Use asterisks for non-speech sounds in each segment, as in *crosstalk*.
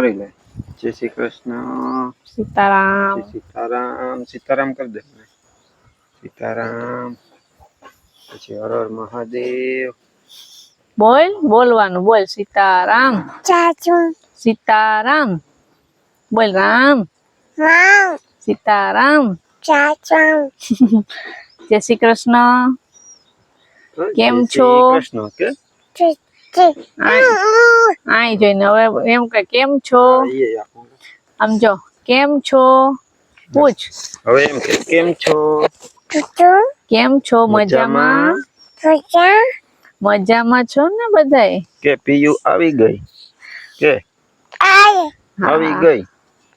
કરી લે. જય શ્રી કૃષ્ણ. સીતારામ. સીતારામ. સીતારામ કરી દે સીતારામ. પછી હર હર મહાદેવ. બોલ બોલવાનું બોલ સીતારામ. ચાચુ. સીતારામ. બોલ રામ. રામ. સીતારામ. ચાચા. *laughs* જય શ્રી કૃષ્ણ. કેમ છો? કૃષ્ણ કે આય. જોઈને હવે એમ કે કેમ છો? આમ જો કેમ છો? પૂછ. હવે એમ કે કેમ છો? કેમ છો? મજામાં? મજામાં છો ને બધાય? કે પીયુ આવી ગઈ? કે? આવી ગઈ?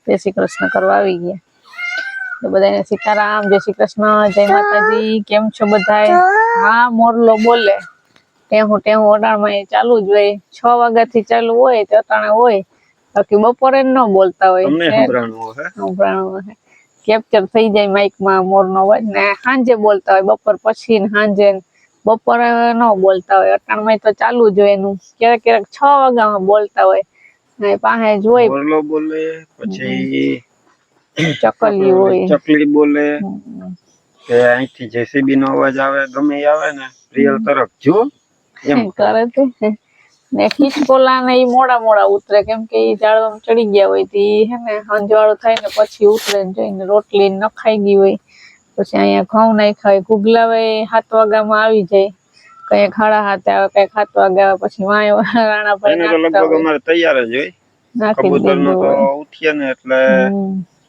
જય શ્રી કૃષ્ણ કરવા આવી ગયા. તો બધાને સીતારામ જય શ્રી કૃષ્ણ જય માતાજી. કેમ છો બધાય? હા મોરલો બોલે. ટેહું ટેહું ઓડાણમાં એ ચાલુ જ હોય. છ વાગ્યાથી ચાલુ હોય તો અટાણે હોય. બાકી બપોરે ન બોલતા હોય. સંભળાણું. કેપ્ચર થઈ જાય માઇકમાં મોરનો અવાજ. ને સાંજે બોલતા હોય બપોર પછી ને સાંજે બપોરે ન બોલતા હોય. અટાણમાં તો ચાલુ જ હોય એનું. ક્યારેક ક્યારેક છ વાગ્યામાં બોલતા હોય. ને પાસે હોય. બોલે પછી ચકલી હોય. ચકલી બોલે. કે અહીંથી જેસીબી નો અવાજ આવે ગમે આવે ને રિયલ તરફ જો. એમ કરે છે. ને મોડા મોડા ઉતરે. કેમ કે ચડી ગયા હોય તી હે ને અંજવાળો થાય ને પછી ઉતરે ને જોઈને રોટલી ન ખાઈ ગઈ હોય. પછી અહીંયા ઘઉં નાખ્યા હોય ઘૂગલા હોય સાત વાગ્યામાં આવી જાય. કઈ ખાડા હાથે આવે કઈ સાત વાગે આવે પછી વાય રાણા ભાઈ તો લગભગ અમારે તૈયાર જ હોય. કબૂતર નો તો ઉઠીએ ને એટલે.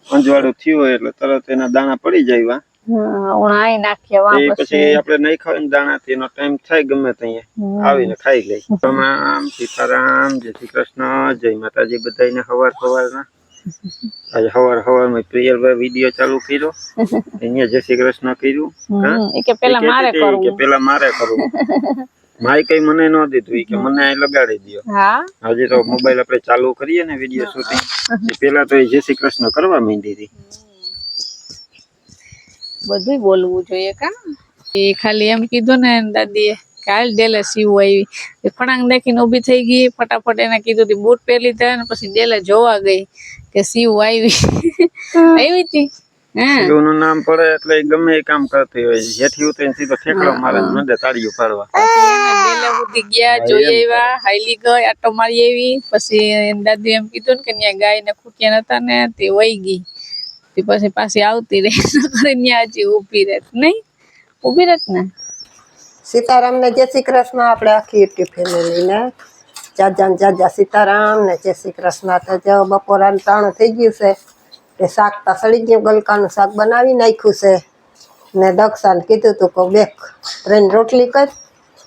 અંજવાળું થયું હોય એટલે તરત એના દાણા પડી જાય ઉણાઈ નાખ્યા વા પછી. પછી આપણે નહીં ખાવે ને એનો ટાઈમ થાય ગમે ત્યાં આવીને ખાઈ લે રામ સીતારામ જય શ્રી કૃષ્ણ જય માતાજી બધાને હવાર હવાર ના આજે હવાર હવારમાં પ્રિયલભાઈ વીડિયો ચાલુ કર્યો. અહીંયા જય શ્રી કૃષ્ણ કર્યું. કે પેલા મારે કે કરવું. પેલા મારે કરવું. માય કઈ મને ન દીધું કે મને અહીં લગાડી દ્યો. હજી તો મોબાઈલ આપણે ચાલુ કરીએ ને વીડિયો શૂટિંગ પેલા તો જય શ્રી કૃષ્ણ કરવા માંડી હતી. બધું બોલવું જોઈએ કા એ ખાલી એમ કીધું ને દાદીએ કાલ ડેલે સીવું આવી. એ ફણાંગ દેખીને ઊભી થઈ ગઈ ફટાફટ એને કીધું તી બૂટ પહેરી લીધા ને પછી ડેલે જોવા ગઈ કે સીવું આવી. આવી હતી શિવનું નામ પડે એટલે ગમે એ કામ કરતી હોય. જેથી ઉતરીને સીધો ઠેકડો મારે ને તાળીઓ પાડવા પછી સુધી ગયા જોઈ આવ્યા હાઈલી ગઈ આટો મારી આવી. પછી દાદી એમ કીધું ને કે ત્યાં ગાય ને ખૂટ્યા નતા ને તે વહી ગઈ. તે પછી પાછી આવતી રહે *laughs* ન્યા હજી ઊભી રહેત નહીં? ઊભી રહેત ને? સીતારામ ને જય શ્રી કૃષ્ણ, આપણે આખી યુટ્યુબ ફેમિલી ને જાજા જાજા સીતારામ ને જય શ્રી કૃષ્ણ. તો જો બપોરાનું તાણું થઈ ગયું છે. તે શાક તો સડી ગયું, ગલકાનું શાક બનાવી નાખ્યું છે. ને દક્ષાને કીધું તું કે બે ત્રણ રોટલી કર.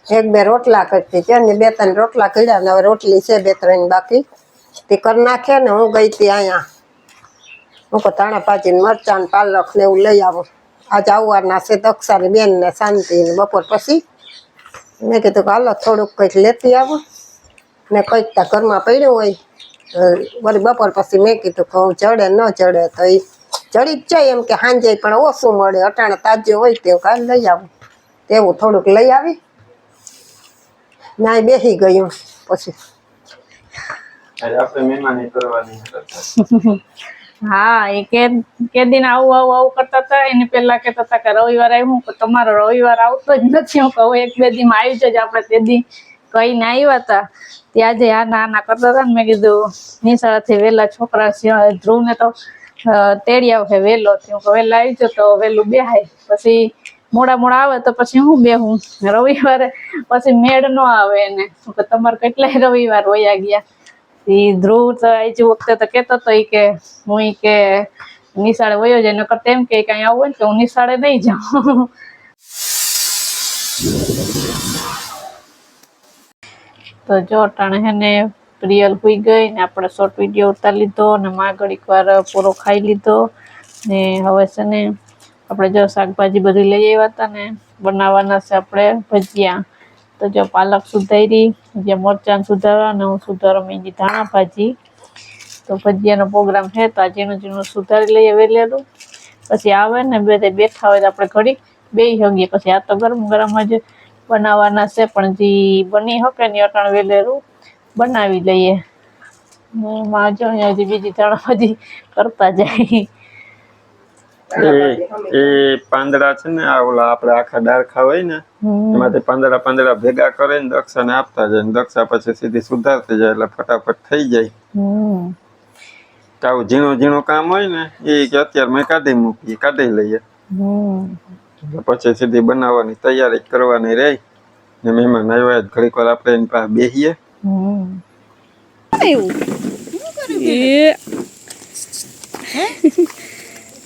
એક બે રોટલા કરતી છે ને બે ત્રણ રોટલા કર્યા ને હવે રોટલી છે બે ત્રણ બાકી. તે કરી નાખે ને હું ગઈ હતી અહીંયા. હું ધાણા ભાજીને મરચાં ને પાલક ને એવું લઈ આવું. આજે આવવાના છે દક્ષાની બેન ને શાંતિ ને બપોર પછી. મેં કીધું કે હાલો થોડુંક કંઈક લેતી આવો. ને કંઈક ત્યાં ઘરમાં પડ્યું હોય તો વળી બપોર પછી મેં કીધું કે હું ચડે ન ચડે તો એ ચડી જ જાય એમ કે સાંજે પણ ઓછું મળે અટાણે તાજો હોય તેવું કાલ લઈ આવું. તેવું થોડુંક લઈ આવી. ના બેસી ગયું પછી. આપણે મહેમાની કરવાની. *laughs* હા, એ કે કે દિન આવું આવું આવું કરતા હતા, એને પેલા કહેતા હતા કે રવિવાર આવ્યું કે તમારો રવિવાર આવતો જ નથી. હું કહું, એક, બે દીમાં આવી જ આપણે તે દી કહીને આવ્યા હતા. તે આજે આ ના ના કરતા હતા ને મેં કીધું નિશાળાથી વહેલા છોકરા ધ્રુવ ધ્રુવને તો તેડી આવે વહેલો હું વહેલા આવી જાઓ તો વહેલું બેહાય. પછી મોડા મોડા આવે તો પછી હું બેહું? રવિવારે પછી મેળ ન આવે એને. તમારે કેટલાય રવિવાર વયા ગયા. ઈ ધ્રુવ તો આજ વખતે તો કેતો હતો કે, હું કે નિશાળે વયો જાય, નકર તેમ કે કઈ આવું હોય ને કે હું નિશાળે નહીં જાઉં. તો જો અટાણે હેને પ્રિયલ હોઈ ગઈ ને આપણે શોર્ટ વીડિયો ઉતારી લીધો ને માં ઘડીક વાર પૂરો ખાઈ લીધો ને હવે છે ને આપણે જો શાકભાજી બધી લઈ આવ્યા હતા ને, બનાવવાના છે આપણે ભજીયા. તો જો પાલક સુધારી જે મરચાં સુધારવાને હું સુધારો, મેં ધાણા ભાજી. તો ભજીયાનો પ્રોગ્રામ છે, તો આ ઝીણું ઝીણું સુધારી લઈએ વહેલેલું પછી આવે ને બે બેઠા હોય તો આપણે ઘડી બેસી શકીએ પછી આ તો ગરમ ગરમ જ બનાવવાના છે, પણ જે બની શકે ને અટણ વહેલેલું બનાવી લઈએ. હું માં જો અહીંયા હજી બીજી ત્રણ બધી કરતા જાય. એ એ પાંદડા છે ને આ ઓલા આપણે આખા ડારખા હોય ને એમાંથી પાંદડા પાંદડા ભેગા કરે ને દક્ષાને આપતા જાય ને દક્ષા પછી સીધી સુધારતી જાય એટલે ફટાફટ થઈ જાય. હમ. તો ઝીણું ઝીણું કામ હોય ને એ કે અત્યારે મેં કાઢી મૂકી કાઢી લઈએ. હમ. પછી સીધી બનાવવાની તૈયારી કરવાની રે ને મહેમાન આવ્યા જ ઘડીક વાર આપણે એની પાસે બેસીએ હમ.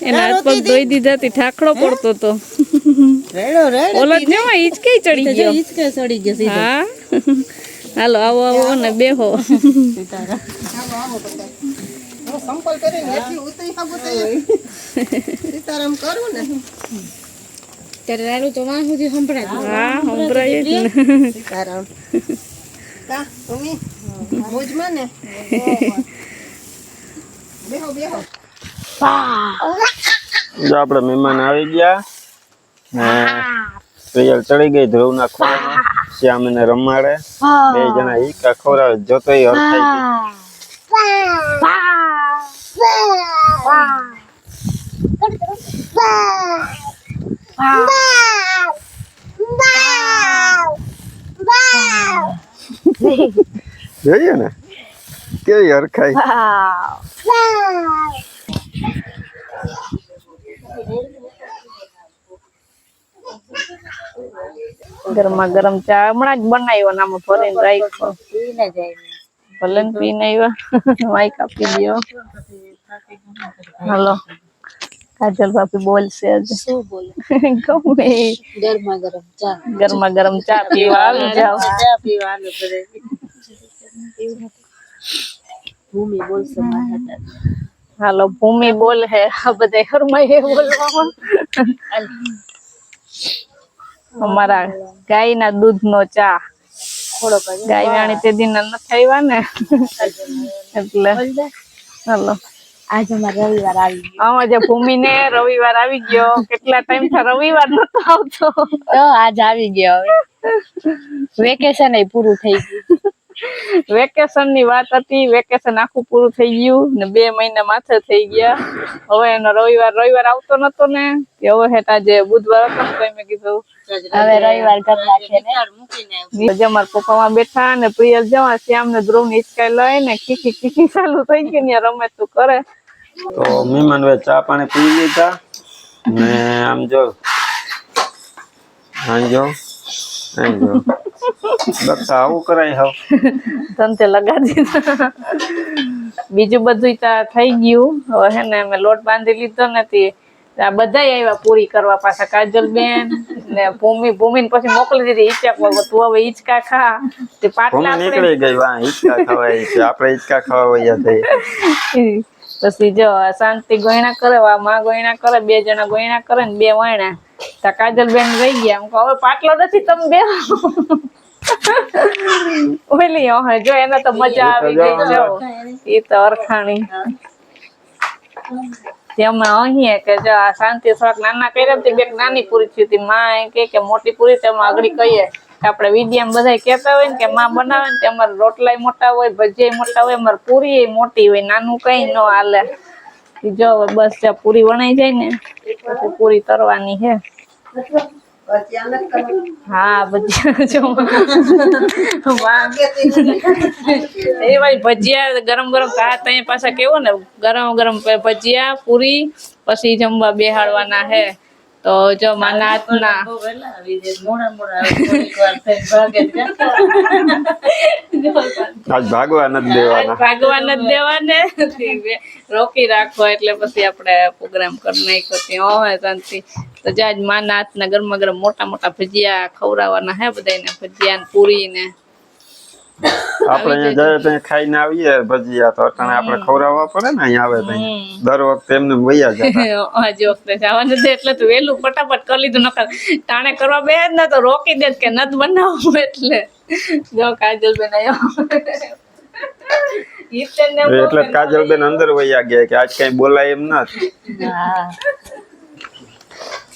એના હાથ પગ ધોઈ દીધા ઠાકડો પડતો તો. રેડો રેડ ઓલો જ હિચકે ચડી ગયો? હિચકે ચડી ગયો હા? હાલો આવો આવો ને બેહો. સંપલ કરીને એટલી ઉતરી શકું તો સીતારામ કરું ને હા સંભળાય જ ને. સીતારામ. કા મમ્મી? મોજમાં ને? બેહો *laughs* બેહો જો આપણે મહેમાન આવી ગયા ને પ્રિયલ ચડી ગઈ ધ્રુવના ખોળામાં શ્યામ એને રમાડે. બે જણા ઈકા ખોરાવે જોતો હરખાઈ જોઈએ ને? કેવી હરખાઈ? ગરમા ગરમ ચા. હમણાં જ બનાવ્યો ને આમાં ભરીને રાખ્યો. ભલે ને પીને આવ્યા *laughs* માઈક આપી દો હલો. કાજલ ભાભી બોલશે આજે શું બોલે? *laughs* ગમે. ગરમા ગરમ ચા. ગરમા ગરમ ચા પીવા આવી જાવ ચા બધે. ભૂમિ બોલશે હાલો ભૂમિ બોલ હે. આ બધા ઘરમાં એ બોલવામાં અમારા ગાયના દૂધનો ચા. ગાય વાણી તે દિન નથી આવ્યા ને. એટલે હલો. આજે અમારે રવિવાર આવી ગયો. આજે ભૂમિ ને રવિવાર આવી ગયો. કેટલા ટાઈમથી રવિવાર નતો આવતો. તો આજ આવી ગયો હવે. વેકેશન પૂરું થઈ ગયું. વેકેશનની વાત હતી વેકેશન આખું પૂરું થઈ ગયું ને બે મહિના માથે થઈ ગયા. હવે એનો રવિવાર રવિવાર આવતો નતો ને હવે હેટ આજે બુધવાર હતો ને તો મેં કીધું હવે રવિવાર કરી નાખીએ ને. જે મારા પપ્પામાં બેઠા ને પ્રિયલ જવા શ્યામ ને ધ્રુવની હિચકાઈ લઈ ને ખીખી ખીખી ચાલુ થઈ ગયું ને રમે તું કરે. તો મહેમાન હવે ચા પાણી પી લીધા ને આમ જો આમ જો. આવું કરાય હાવ. લગાડી બીજું બધું તા થઈ ગયું. હવે હે ને અમે લોટ બાંધી લીધો નથી આ બધા આવ્યા પૂરી કરવા પાછા કાજલ બેન ને ભૂમિ ભૂમિ પછી મોકલી દીધી. ઈચકા પર તું હવે ઈચકા ખા. તે પાટલા નીકળી ગઈ વા ઈચકા ખવાય છે. આપણે ઈચકા ખાવા વયા જઈએ પછી જો શાંતિ ગોયણા કરે આ માં ગોયણા કરે બે જણા ગોયણા કરે ને બે વાયણા. તા કાજલ બેન રહી ગયા. હું હવે પાટલો નથી તમે બે ઓલી હવે જો એને તો મજા આવી ગઈ જો. એ તો અરખાણી. તેમાં અહીં કે જો આ શાંતિ થોડાક નાના કર્યા તે નાની પૂરી થયું હતી. માં કે કે મોટી પૂરી તેમાં આગળ કહીએ. કે આપણે વિડીયામાં બધા કહેતા હોય ને કે માં બનાવે ને તે અમારે રોટલાય મોટા હોય ભજીયા મોટા હોય અમારે પૂરી મોટી હોય નાનું કઈ ન હાલે. જો બસ પૂરી વણાઈ જાય ને પૂરી તરવાની હે. હા, ભજીયા એ ભાઈ ભજીયા ગરમ ગરમ કા ત્યાં પાછા કેવો ને? ગરમ ગરમ ભજીયા, પૂરી, પછી જમવા બેહાડવાના હે. તો જો માના હાથના જ. આજ ભાગવા નથી દેવાના. ભાગવા નથી દેવાને. રોકી રાખો એટલે પછી આપણે પ્રોગ્રામ કરી નાખ્યો ત્યાં હોય શાંતિ. તો જાજ માના હાથના ગરમા ગરમ મોટા મોટા ભજીયા ખવડાવવાના હે બધાને ભજીયા ને પૂરી ને આપણે અહીંયા જાય ત્યાં ખાઈને આવીએ ભજીયા તો અટાણે આપણે ખવડાવવા પડે ને અહીંયા આવે ત્યાં. દર વખતે એમને વૈયા જતા. *laughs* હજી વખતે જવાનું છે એટલે તું વહેલું ફટાફટ કરી લીધું નકર ટાણે કરવા બે જ ને તો રોકી દે કે નત બનાવું એટલે. જો કાજલ બેન એટલે કાજલ કાજલબેન અંદર વૈયા ગયા કે આજ કઈ બોલાય એમ નથી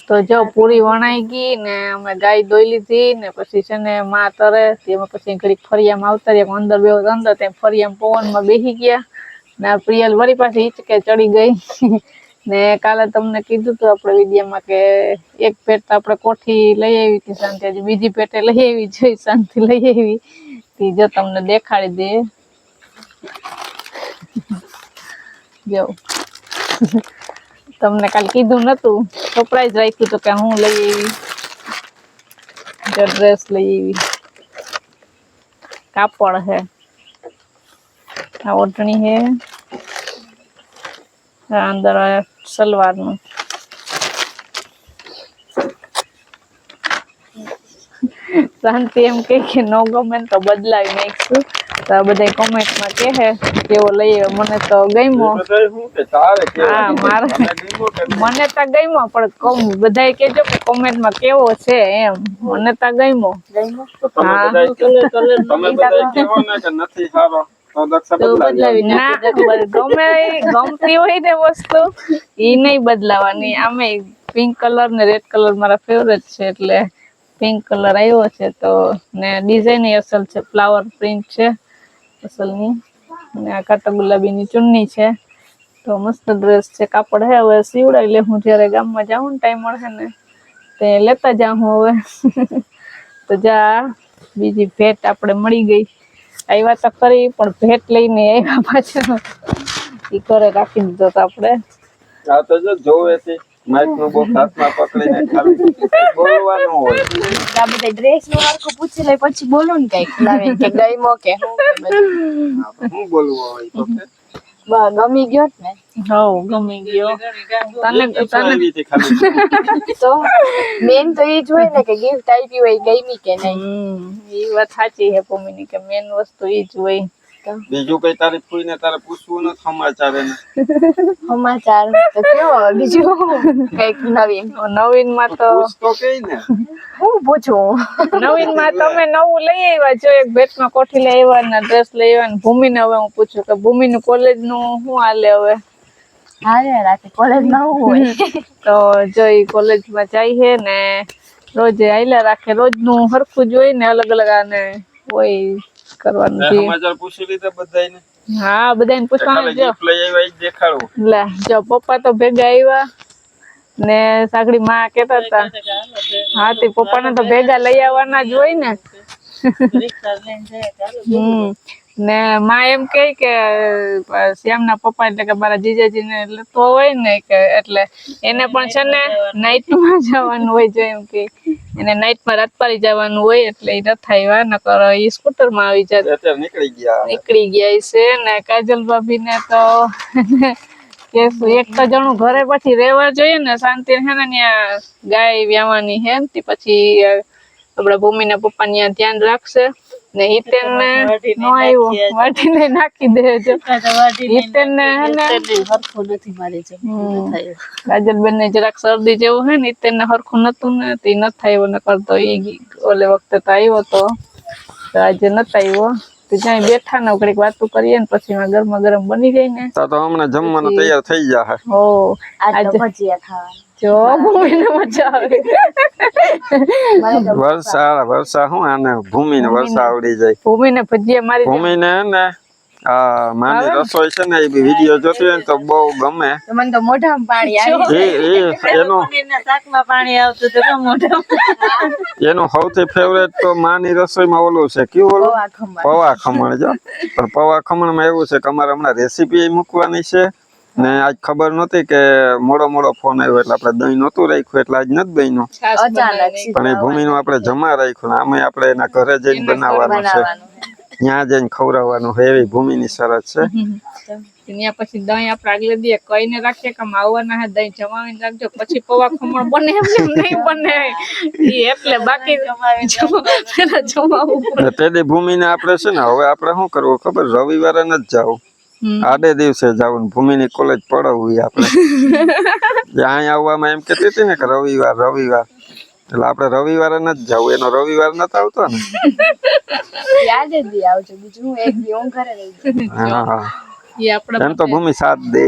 તો જો પૂરી વણાઈ ગઈ ને અમે ગાય દોઈ લીધી ને પછી છે ને માં તરે તેમાં પછી ઘડીક ફરિયામાં આવતા રહ્યા અંદર બે અંદર ત્યાં ફરિયામાં પવનમાં બેસી ગયા ને પ્રિયલ વળી પાછી હિંચકે ચડી ગઈ. *laughs* ને કાલે તમને કીધું હતું આપણે વિદ્યામાં કે એક પેટ તો આપણે કોઠી લઈ આવી હતી શાંતિ, હજી બીજી પેટે લઈ આવી જોઈ *laughs* શાંતિ લઈ આવી. તી જો તમને દેખાડી દે. *laughs* જો. તમને કાલ કીધું નતું. સરપ્રાઈઝ રાખ્યું તો કે હું લઈ આવી. ડ્રેસ લઈ આવી. કાપડ હે. આ ઓઢણી હે. અંદર સલવાર સલવારનું. શાંતિ એમ કે ન નો ગમે ને તો બદલાવી નાખશું. તો આ બધા કોમેન્ટમાં કહે હે કેવો લઈએ મને તો ગમ્યો. કે? હા, મારે- કે? મને તો ગમ્યો પણ કોમ બધાય કેજો કે કોમેન્ટમાં કેવો છે એમ. મને તો ગમ્યો. હા. તમે બધાય કહો ને કે નથી સારો? તો દક્ષા બદલાવી ના બ- ગમે ગમતી હોય ને વસ્તુ એ નહીં બદલાવાની. આમે પિંક કલર ને રેડ કલર મારા ફેવરેટ છે એટલે પિંક કલર આવ્યો છે તો ને ડિઝાઇન અસલ છે ફ્લાવર પ્રિન્ટ છે. અસલની અને આ કાટા ગુલાબીની ચુન્ની છે. તો મસ્ત ડ્રેસ છે. કાપડ હે હવે સીવડાવી લે હું જ્યારે ગામમાં જાઉં ને ટાઈમ મળે ને, તે લેતા જાઉં હવે. *laughs* તો જા, બીજી ભેટ આપણે મળી ગઈ. આવ્યા તો ખરી, પણ ભેટ લઈને આવ્યા પાછળ. એ ઘરે રાખી દીધો તો આપણે. આ તો જો જોવે છે માઇકનું બોક્સ હાથમાં પકડીને ખાલી બોલવાનું હોય. આ બધા ડ્રેસનું હરખું પૂછી લે પછી બોલો ને કંઈક. લાવે કે ગઈમો કે હું કે. શું બોલવું હોય તો કે. બા, ગમી ગયો જ ને? હવ ગમી ગયો. તને તને તો મેન તો એ જ હોય ને કે ગિફ્ટ આપી હોય ગમી કે નહીં. એ વાત સાચી હે પોમીની કે મેન વસ્તુ ઈ જ હોય. બીજું કઈ તારી ફૂઈને તારે પૂછવું ન સમાચાર એને *laughs* સમાચાર તો કેવો બીજું કંઈક નવીન? નવીનમાં તો તો કઈ ને? હું પૂછું? નવીનમાં તમે નવું લઈ આવ્યા જો એક ભેટમાં કોઠી લઈ આવ્યા ને ડ્રેસ લઈ આવ્યા ને ભૂમિ ને હવે હું પૂછું કે ભૂમિ નું કોલેજનું શું હાલે હવે? હાલે રાતે કોલેજ નવું હોય. *laughs* તો જો એ કોલેજમાં જાય છે ને રોજે આયલા રાખે રોજનું સરખું જોઈ ને અલગ અલગ આને હોય. કરવાનું છે. સમાચાર પૂછી લીધા બધાયને. હા બધાને પૂછવાનું જો લઈ આવ્યા લે જો પપ્પા તો ભેગા આવ્યા ને સાગડી માં કેતા હતા હા તે પપ્પા ને તો ભેગા લઈ આવવાના જ હોય ને. હમ. ને માં એમ કે કે શ્યામના પપ્પા એટલે કે મારા જીજાજી ને લેતો હોય ને કે એટલે એને પણ છે ને નાઇટમાં જવાનું. હોય જો એમ કે એને નાઇટમાં રાત જવાનું હોય એટલે એ નથી આવ્યા નકર એ સ્કૂટરમાં આવી જાય અત્યારે નીકળી ગયા. નીકળી ગયા છે ને કાજલ ભાભી ને તો *laughs* એક તો જણું ઘરે પછી રહેવા જોઈએ ને શાંતિ હે ને ત્યાં ગાય વ્યાવાની હે ને પછી અ, આપડા ભૂમિ ના પપ્પા ત્યાં ધ્યાન રાખશે. ને હિતેન ને નો આવ્યો વાટીને નાખી દેજો હિતેન ને હે ને? કાજલ બેન ને જરાક શરદી જેવું હે ને હિતેન ને હરખું નતું ને તે ન આવ્યો ને કરતો ઈ ઓલે વખતે તો આવ્યો તો. આજે ન આવ્યો તો જ્યાં બેઠા ને ઘડીક વાતું કરીએ ને પછી એમાં ગરમા ગરમ બની જાય ને. તો તો હમણાં જમવાનું તૈયાર થઈ જાય હો. આજે ભજીયા ખાવા જો ભૂમિને મજા આવે. *laughs* વર્ષા વર્ષા શું આને? ભૂમિને આવડી જાય. ભૂમિને ભજીયા મારી ભૂમિને હે ને આ માની રસોઈ છે ને એ વીડિયો જોતી હોય ને તો બહુ ગમે. મને તો મોઢામાં પાણી આવી એ એ એનું એનું સૌથી ફેવરેટ તો માની રસોઈમાં ઓલું છે કયું ઓલું? પૌવા ખમણ. જો. પણ પૌવા ખમણમાં એવું છે કે અમારે હમણાં રેસીપી મૂકવાની છે. ને આજ ખબર નહોતી કે મોડો મોડો ફોન આવ્યો એટલે આપણે દહીં નહોતું રાખ્યું એટલે આજ નથી દહીં છાશ પણ એ ભૂમિ નું આપણે જમા રાખ્યું ને આમે આપણે એના ઘરે જઈને બનાવવાનું છે. ત્યાં જઈને ખવડાવવાનું હોય એવી ભૂમિની શરત છે. ત્યાં પછી દહીં આપણે આગલે દીએ કઈને રાખીએ કે આવવાના હે દહીં જમાવીને રાખજો. પછી પૌવા ખમણ બને એમ કેમ નહીં બને. એટલે બાકી પેલા. તે દી ભૂમિને આપણે છે ને હવે આપણે શું કરવું ખબર? રવિવારે નથી જવું હમ. આડે દિવસે જવું ને ભૂમિની કોલેજ પડાવવી આપણે. *laughs* અહીં આવવામાં એમ કેતી હતી ને કે રવિવાર રવિવાર. એટલે આપણે રવિવારે નથી જવું એનો રવિવાર નથી આવતો ને. યાદ જ દી આવજો બીજું હું એક દી હું ઘરે રહી હા હા. એમ તો ભૂમિ સાથ દે.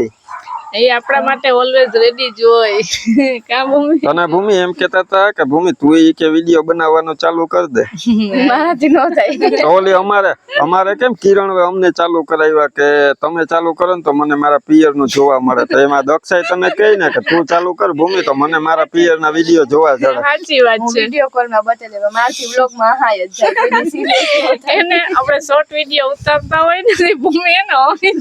એ આપણા માટે ઓલવેઝ રેડી જ હોય. *laughs* કા ભૂમિ તને ભૂમિ એમ કેતા હતા કે ભૂમિ તું ઈ કે વીડિયો બનાવવાનો ચાલુ કર દે. *laughs* મારાથી નો થાય. ઓલી અમારે અમારે કેમ કિરણ અમને ચાલુ કરાવ્યા કે તમે ચાલુ કરો ને તો મને મારા પિયરનું જોવા મળે. તો એમાં દક્ષાઈ તને કહે ને કે તું ચાલુ કર ભૂમિ તો મને મારા પિયર ના વીડિયો જોવા જડે. *laughs* સાચી વાત છે. વિડિયો કોલમાં બતાવે મારથી બ્લોગમાં હાય જ જાય. એને આપણે શોર્ટ વિડિયો ઉતારતા હોય ને ભૂમિ એને હોવી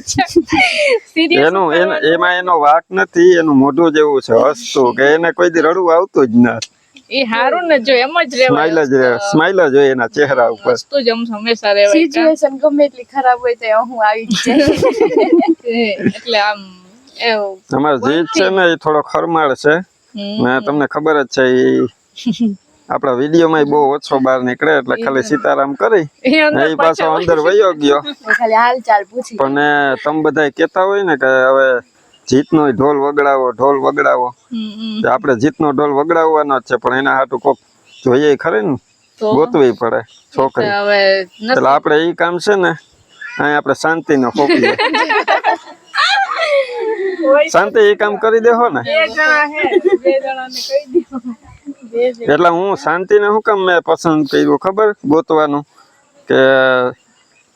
એનું એન- એનો વાક નથી એનું મોઢું જેવું છે હસતું કે એને કોઈ દી રડવું આવતું જ ના. એ હારું ને જો એમ જ સ્માઇલ સ્માઈલ જ રહે સ્માઈલ જ હોય એના ચહેરા ઉપર. હસતું જ હંમેશા રેવાય સિચ્યુએશન ગમે એટલી ખરાબ હોય તો હું આવી જ જાય. *laughs* એટલે આમ એવું. અમારો જીત છે ને એ થોડો ખરમાળ છે. ને તમને ખબર જ છે એ આપણા વિડીયોમાં બહુ ઓછો બહાર નીકળે એટલે ખાલી સીતારામ કરી. એ અંદર પાછો અંદર વયો ગયો. પણ તમે બધા કેતા હોય ને કે હવે જીતનો ઢોલ વગડાવો ઢોલ વગડાવો. આપણે જીતનો ઢોલ વગડાવવાનો જ છે પણ એના હાટું કોક જોઈએ ખરે ને? ગોતવી પડે છોકરી. એટલે આપણે એ કામ છે ને અહીં આપણે શાંતિનો ખોપીએ *laughs* શાંતિ એ કામ કરી દેહો ને. જણા હે જણા. એટલે હું કામ મેં પસંદ કર્યું ખબર? ગોતવાનું. કે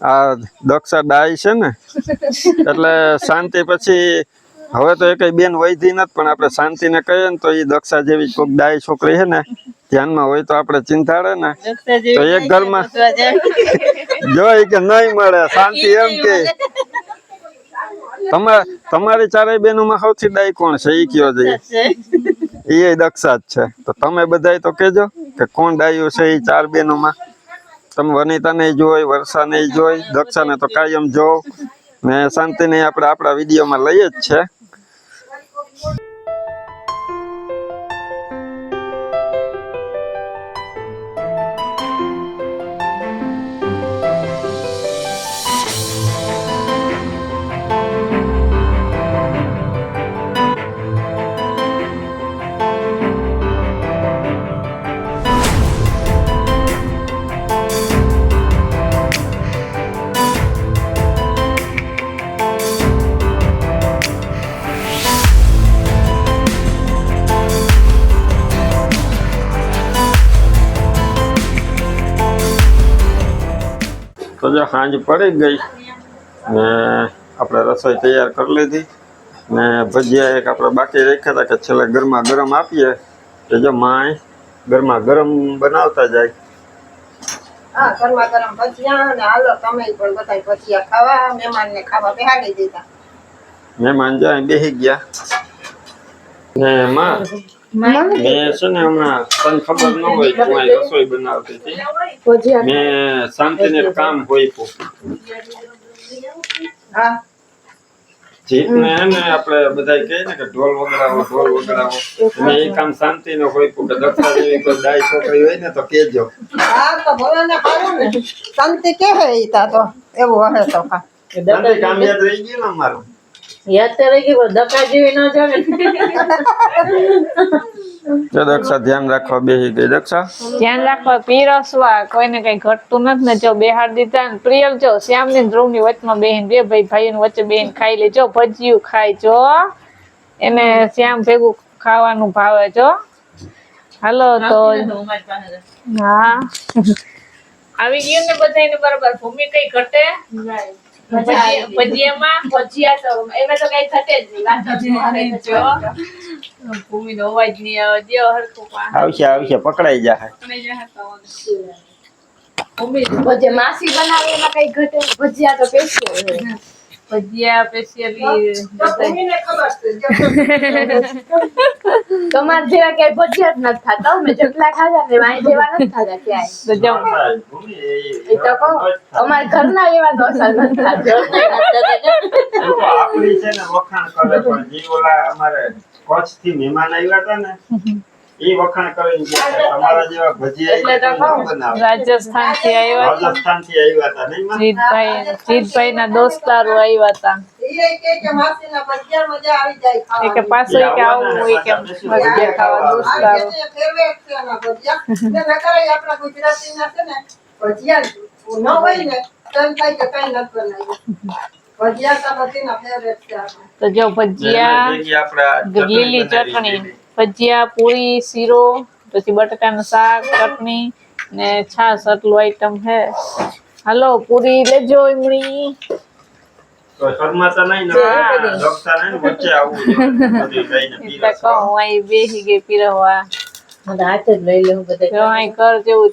આ દક્ષા ડાય છે ને *laughs* એટલે શાંતિ પછી હવે તો એ બેન વૈધી નથી પણ આપણે શાંતિને કહીએ ને તો એ દક્ષા જેવી કોઈક ડાય છોકરી છે ને ધ્યાનમાં હોય તો આપણે ચિંતાડે ને. તો એક ઘરમાં જોઈ કે નહીં મળે શાંતિ એમ કે. તમા તમારી ચારેય બેનોમાં સૌથી ડાય કોણ છે? એ કયો જઈએ એ દક્ષા જ છે. તો તમે બધાય તો કેજો કે કોણ ડાયું છે એ ચાર બેનોમાં તમે વનિતા ને જોઈ વર્ષા ને જોઈ દક્ષા ને તો કાયમ જો ને શાંતિ ને આપણે આપણા વિડીયોમાં લઈએ જ છે. જો સાંજ પડી ગઈ ને આપણે રસોઈ તૈયાર કરી લીધી ને ભજીયા એક આપણે બાકી રાખ્યા હતા કે છેલ્લે ગરમા ગરમ આપીએ કે જો માય ગરમા ગરમ બનાવતા જાય. હા ગરમા ગરમ ભજીયા અને હાલો તમે પણ બધા ભજીયા ખાવા મહેમાનને ખાવા બેહાડી દીધા. મહેમાન જાય બેસી ગયા. ને માં મેં છે ને હમણાં તને ખબર ન હોય તું રસોઈ બનાવતી હતી. મેં શાંતિને કામ હોઈપું હા. જીતને ને આપણે બધાય કહે ને કે ઢોલ વગડાવો ઢોલ વગડાવો. મેં એ કામ શાંતિનો હોઈપું કે દક્ષા જેવી કોઈ ડાય છોકરી હોય ને તો કેજો હા તો ભલે ને ખાવું ને. શાંતિ કે હે ઈ તા તો. એવું હે તો કા કામ યાદ રહી ગયું ને અમારું? યાદ જેવી ન જાવે *laughs* જો દક્ષા ધ્યાન રાખવા બેસી ગઈ. દક્ષા? ધ્યાન રાખવા પીરસવા કોઈને કઈ ઘટતું નથી ને જો બેહાડ દીધા ને. પ્રિયલ જો શ્યામ ને ધ્રુવની વચમાં બેહીન બે ભાઈ ભાઈ વચ્ચે બેહીન ખાઈ લે. જો ભજીયું ખાય જો. એને શ્યામ ભેગું ખાવાનું ભાવે જો. હાલો તો હા. *laughs* આવી ગયું ને બધાને બરાબર. ભૂમિ કઈ ઘટે? ભજીયામાં ભજીયા એમાં તો કઈ ઘટે જ નહીં. વાત જ ભૂમિ નો અવાજ નહીં આવે. હરખું આવશે આવશે પકડાઈ જાય ભૂમિ ભજીયા માસી બનાવે એમાં કઈ ઘટે ભજીયા તો હોય. ભજીયા સ્પેશિયલી તમારે જેવા ક્યાંય ભજીયા જ નથી ખાતા અમે જેટલા ખાધા ને વાંઈ જેવા નથી ખાધા ક્યાંય તો જાઉં એ તો કહો અમારા ઘરના એવા ઢોસા નથી ખાતા આપણી છે ને વખાણ કરે પણ જે ઓલા અમારે કચ્છથી મહેમાન આવ્યા હતા ને એ વખાણ કરીને તમારા જેવા ભજીયા. રાજસ્થાનથી આવ્યા રાજસ્થાનથી આવ્યા હતા નહીં જીતભાઈ જીતભાઈ ના દોસ્તારો આવ્યા હતા. કે પાછું કે આવું હોય કે ભજીયા ખાવા દોસ્તારો. કે છે છે ને નકર ઈ આપણા ગુજરાતીના છે ને ભજીયા ન હોય ને તો થાય કે કાંઈ નથી બનાવ્યું. ભજીયા તો બધીના ફેવરેટ છે આપણે. તો જો ભજીયા લીલી ચટણી ભજીયા પૂરી શીરો પછી બટાકાનું શાક ચટણી ને છાશ આટલું આઈટમ હે હાલો પૂરી લેજો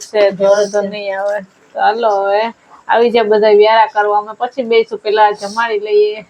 છે. નહીં આવે. તો હાલો હવે આવી જાય બધા વ્યારા કરવા. અમે પછી બેસું પેલા જમાડી લઈએ.